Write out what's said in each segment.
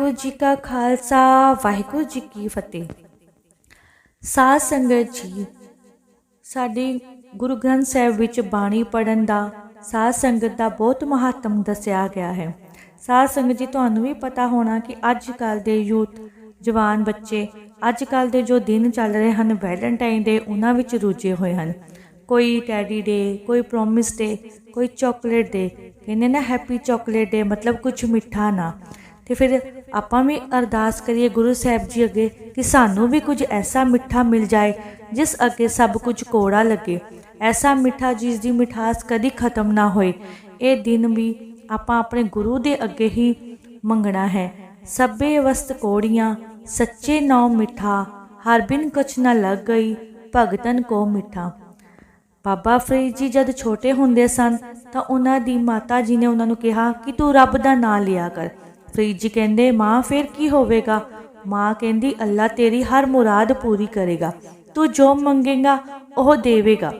ਵਾਹਿਗੁਰੂ ਜੀ ਕਾ ਖਾਲਸਾ, ਵਾਹਿਗੁਰੂ ਜੀ ਕੀ ਫਤਿਹ। ਸਾਧ ਸੰਗਤ ਜੀ, ਸਾਡੇ ਗੁਰੂ ਗ੍ਰੰਥ ਸਾਹਿਬ ਵਿੱਚ ਬਾਣੀ ਪੜਨ ਦਾ, ਸਾਧ ਸੰਗਤ ਦਾ ਬਹੁਤ ਮਹੱਤਵ ਦੱਸਿਆ ਗਿਆ ਹੈ। ਸਾਧ ਸੰਗਤ ਜੀ, ਤੁਹਾਨੂੰ ਵੀ ਪਤਾ ਹੋਣਾ ਕਿ ਅੱਜ ਕੱਲ ਦੇ ਯੂਥ, ਜਵਾਨ ਬੱਚੇ, ਅੱਜ ਕੱਲ ਦੇ ਜੋ ਦਿਨ ਚੱਲ ਰਹੇ ਹਨ, ਵੈਲੈਂਟਾਈਨ ਡੇ, ਉਹਨਾਂ ਵਿੱਚ ਰੁੱਝੇ ਹੋਏ ਹਨ। ਕੋਈ ਟੈਡੀ ਡੇ, ਕੋਈ ਪ੍ਰੋਮਿਸ ਡੇ, ਕੋਈ ਚਾਕਲੇਟ ਡੇ, ਕਹਿੰਦੇ ਨਾ ਹੈਪੀ ਚਾਕਲੇਟ ਡੇ, ਮਤਲਬ ਕੁਝ ਮਿੱਠਾ ਨਾ। ਤੇ ਫਿਰ ਆਪਾਂ ਵੀ ਅਰਦਾਸ ਕਰੀਏ ਗੁਰੂ ਸਾਹਿਬ ਜੀ ਅੱਗੇ ਕਿ ਸਾਨੂੰ ਵੀ ਕੁਝ ਐਸਾ ਮਿੱਠਾ ਮਿਲ ਜਾਏ, ਜਿਸ ਅੱਗੇ ਸਭ ਕੁਝ ਕੋੜਾ ਲੱਗੇ। ਐਸਾ ਮਿੱਠਾ ਜਿਸ ਦੀ ਮਿਠਾਸ ਕਦੀ ਖਤਮ ਨਾ ਹੋਏ। ਇਹ ਦਿਨ ਵੀ ਆਪਾਂ ਆਪਣੇ ਗੁਰੂ ਦੇ ਅੱਗੇ ਹੀ ਮੰਗਣਾ ਹੈ। ਸਭੇ ਵਸਤ ਕੋੜੀਆਂ, ਸੱਚੇ ਨੌ ਮਿੱਠਾ, ਹਰ ਬਿਨ ਕੁਛ ਨਾ ਲੱਗ ਗਈ, ਭਗਤਨ ਕੋ ਮਿੱਠਾ। ਬਾਬਾ ਫਰੀਦ ਜੀ ਜਦ ਛੋਟੇ ਹੁੰਦੇ ਸਨ, ਤਾਂ ਉਹਨਾਂ ਦੀ ਮਾਤਾ ਜੀ ਨੇ ਉਹਨਾਂ ਨੂੰ ਕਿਹਾ ਕਿ ਤੂੰ ਰੱਬ ਦਾ ਨਾਮ ਲਿਆ ਕਰ। ਫਰੀਦ ਜੀ ਕਹਿੰਦੇ, ਮਾਂ, ਫਿਰ ਕੀ ਹੋਵੇਗਾ? ਮਾਂ ਕਹਿੰਦੀ, ਅੱਲਾ ਤੇਰੀ ਹਰ ਮੁਰਾਦ ਪੂਰੀ ਕਰੇਗਾ। ਤੂੰ ਜੋ ਮੰਗੇਗਾ, ਉਹ ਦੇਵੇਗਾ।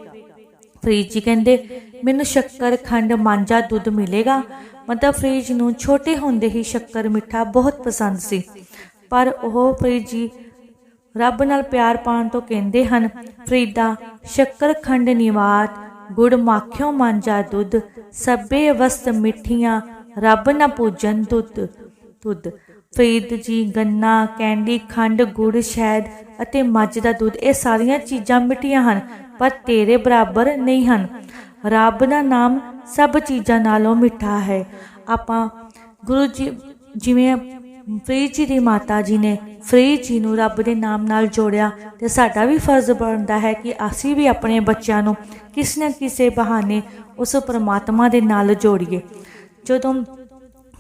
ਫਰੀਦ ਜੀ ਕਹਿੰਦੇ, ਮੈਨੂੰ ਸ਼ੱਕਰ ਖੰਡ ਮਾਂਜਾ ਦੁੱਧ ਮਿਲੇਗਾ। ਮਤਲਬ ਫਰੀਦ ਨੂੰ ਛੋਟੇ ਹੁੰਦੇ ਹੀ ਸ਼ੱਕਰ ਮਿੱਠਾ ਬਹੁਤ ਪਸੰਦ ਸੀ। ਪਰ ਉਹ ਫਰੀਦ ਜੀ ਰੱਬ ਨਾਲ ਪਿਆਰ ਪਾਉਣ ਤੋਂ ਕਹਿੰਦੇ ਹਨ ਫਰੀਦਾ ਸ਼ੱਕਰ ਖੰਡ ਨਿਵਾਤ, ਗੁੜ ਮਾਖਿਓ ਮਾਂਜਾ ਦੁੱਧ, ਸਭੇ ਵਸਤ ਮਿੱਠੀਆਂ ਰੱਬ ਨਾ ਪੂਜਨ ਦੁੱਧ ਦੁੱਧ ਫਰੀਦ ਜੀ, ਗੰਨਾ, ਕੈਂਡੀ, ਖੰਡ, ਗੁੜ, ਸ਼ਹਿਦ ਅਤੇ ਮੱਝ ਦਾ ਦੁੱਧ, ਇਹ ਸਾਰੀਆਂ ਚੀਜ਼ਾਂ ਮਿੱਠੀਆਂ ਹਨ, ਪਰ ਤੇਰੇ ਬਰਾਬਰ ਨਹੀਂ ਹਨ। ਰੱਬ ਦਾ ਨਾਮ ਸਭ ਚੀਜ਼ਾਂ ਨਾਲੋਂ ਮਿੱਠਾ ਹੈ। ਆਪਾਂ ਗੁਰੂ ਜੀ, ਜਿਵੇਂ ਫਰੀਦ ਜੀ ਦੀ ਮਾਤਾ ਜੀ ਨੇ ਫਰੀਦ ਜੀ ਨੂੰ ਰੱਬ ਦੇ ਨਾਮ ਨਾਲ ਜੋੜਿਆ, ਤੇ ਸਾਡਾ ਵੀ ਫਰਜ਼ ਬਣਦਾ ਹੈ ਕਿ ਅਸੀਂ ਵੀ ਆਪਣੇ ਬੱਚਿਆਂ ਨੂੰ ਕਿਸੇ ਨਾ ਕਿਸੇ ਬਹਾਨੇ ਉਸ ਪਰਮਾਤਮਾ ਦੇ ਨਾਲ ਜੋੜੀਏ। ਜਦੋਂ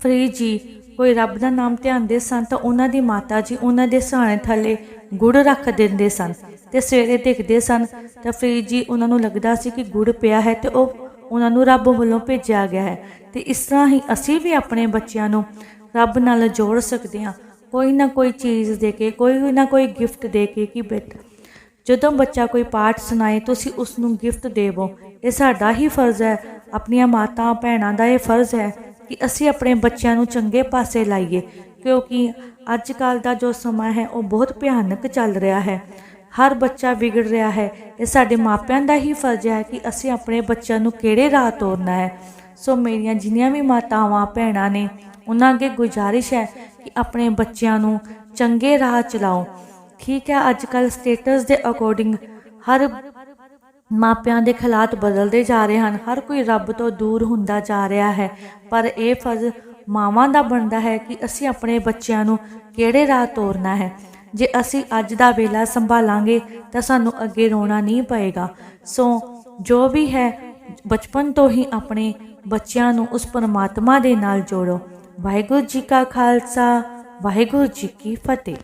ਫਰੀਦ ਜੀ ਕੋਈ ਰੱਬ ਦਾ ਨਾਮ ਧਿਆਉਂਦੇ ਸਨ ਤਾਂ ਉਹਨਾਂ ਦੀ ਮਾਤਾ ਜੀ ਉਹਨਾਂ ਦੇ ਸਹਾਣੇ ਥੱਲੇ ਗੁੜ ਰੱਖ ਦਿੰਦੇ ਸਨ ਤੇ ਸਵੇਰੇ ਦੇਖਦੇ ਸਨ ਤਾਂ ਫਰੀਦ ਜੀ ਉਹਨਾਂ ਨੂੰ ਲੱਗਦਾ ਸੀ ਕਿ ਗੁੜ ਪਿਆ ਹੈ ਤੇ ਉਹ ਉਹਨਾਂ ਨੂੰ ਰੱਬ ਵੱਲੋਂ ਭੇਜਿਆ ਗਿਆ ਹੈ। ਤੇ ਇਸ ਤਰ੍ਹਾਂ ਹੀ ਅਸੀਂ ਵੀ ਆਪਣੇ ਬੱਚਿਆਂ ਨੂੰ ਰੱਬ ਨਾਲ ਜੋੜ ਸਕਦੇ ਹਾਂ। ਕੋਈ ਨਾ ਕੋਈ ਚੀਜ਼ ਦੇ ਕੇ, ਕੋਈ ਨਾ ਕੋਈ ਗਿਫਟ ਦੇ ਕੇ ਕਿ ਬੇਟਾ, ਜਦੋਂ ਬੱਚਾ ਕੋਈ ਪਾਠ ਸੁਣਾਏ ਤੁਸੀਂ ਉਸ ਨੂੰ ਗਿਫਟ ਦੇਵੋ। ਇਹ ਸਾਡਾ ਹੀ ਫਰਜ਼ ਹੈ। ਆਪਣੀਆਂ ਮਾਤਾ ਭੈਣਾਂ ਦਾ ਇਹ ਫਰਜ਼ ਹੈ ਕਿ ਅਸੀਂ ਆਪਣੇ ਬੱਚਿਆਂ ਨੂੰ ਚੰਗੇ ਪਾਸੇ ਲਾਈਏ, ਕਿਉਂਕਿ ਅੱਜ ਕੱਲ ਦਾ ਜੋ ਸਮਾਂ ਹੈ, ਉਹ ਬਹੁਤ ਭਿਆਨਕ ਚੱਲ ਰਿਹਾ ਹੈ। ਹਰ ਬੱਚਾ ਵਿਗੜ ਰਿਹਾ ਹੈ। ਇਹ ਸਾਡੇ ਮਾਪਿਆਂ ਦਾ ਹੀ ਫਰਜ਼ ਹੈ ਕਿ ਅਸੀਂ ਆਪਣੇ ਬੱਚਿਆਂ ਨੂੰ ਕਿਹੜੇ ਰਾਹ ਤੋਰਨਾ ਹੈ। ਸੋ ਮੇਰੀਆਂ ਜਿੰਨੀਆਂ ਵੀ ਮਾਤਾਵਾਂ, ਭੈਣਾਂ ਨੇ, ਉਹਨਾਂ ਅੱਗੇ ਗੁਜ਼ਾਰਿਸ਼ ਹੈ ਕਿ ਆਪਣੇ ਬੱਚਿਆਂ ਨੂੰ ਚੰਗੇ ਰਾਹ ਚਲਾਓ। ਠੀਕ ਹੈ ਅੱਜ ਕੱਲ ਸਟੇਟਸ ਦੇ ਅਕੋਰਡਿੰਗ ਹਰ ਮਾਪਿਆਂ ਦੇ ਹਾਲਾਤ ਬਦਲਦੇ ਜਾ ਰਹੇ ਹਨ। ਹਰ ਕੋਈ ਰੱਬ ਤੋਂ ਦੂਰ ਹੁੰਦਾ ਜਾ ਰਿਹਾ ਹੈ। ਪਰ ਇਹ ਫਰਜ਼ ਮਾਵਾਂ ਦਾ ਬਣਦਾ ਹੈ ਕਿ ਅਸੀਂ ਆਪਣੇ ਬੱਚਿਆਂ ਨੂੰ ਕਿਹੜੇ ਰਾਹ ਤੋਰਨਾ ਹੈ। ਜੇ ਅਸੀਂ ਅੱਜ ਦਾ ਵੇਲਾ ਸੰਭਾਲਾਂਗੇ, ਤਾਂ ਸਾਨੂੰ ਅੱਗੇ ਰੋਣਾ ਨਹੀਂ ਪਏਗਾ। ਸੋ ਜੋ ਵੀ ਹੈ, ਬਚਪਨ ਤੋਂ ਹੀ ਆਪਣੇ ਬੱਚਿਆਂ ਨੂੰ ਉਸ ਪਰਮਾਤਮਾ ਦੇ ਨਾਲ ਜੋੜੋ। ਵਾਹਿਗੁਰੂ ਜੀ ਕਾ ਖਾਲਸਾ, ਵਾਹਿਗੁਰੂ ਜੀ ਕੀ ਫਤਿਹ।